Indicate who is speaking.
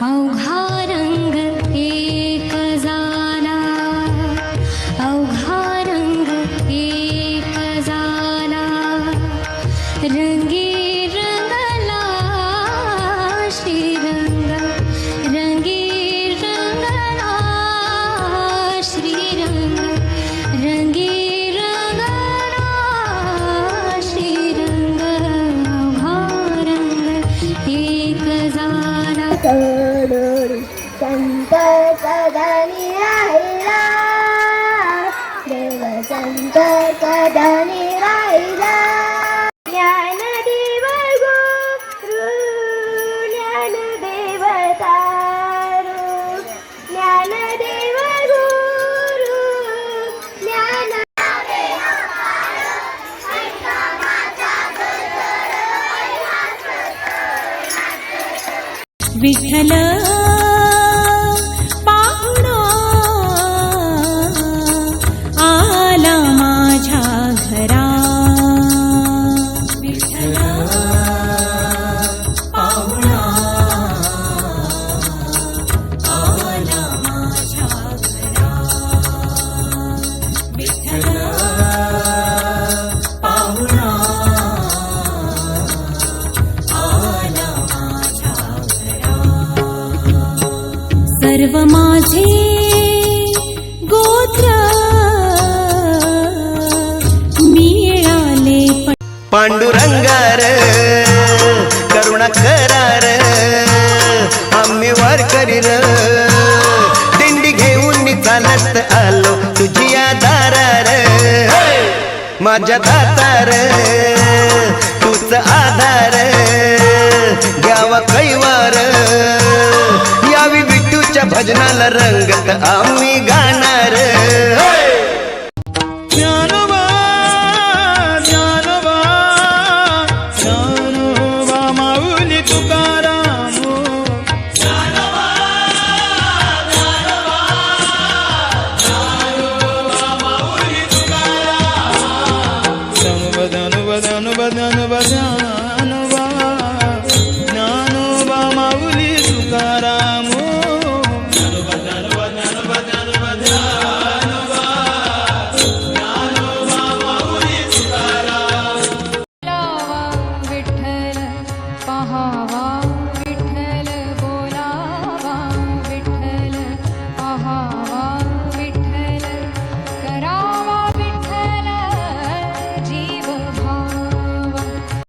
Speaker 1: 好
Speaker 2: 好 संत सदनी राहिला देव संत सदनी राहिला ज्ञानदेव गुरु ज्ञानदेव ज्ञानदेव गुरु ज्ञान
Speaker 3: विठ्ठल सर्व माझे गोत्र. मिळाले
Speaker 4: पांडुरंगार करुणा करार आम्ही वार करीर. दिंडी घेऊन चालत आलो तुझी दारार. माझ्या दातार. देवाच्या भजनाला रंगत आम्ही गाणार. ज्ञानवा ज्ञानवा ज्ञानोबा माऊली तुकाराम. ज्ञानवा माऊली तुकाराम. संवदन वदन वदन वदन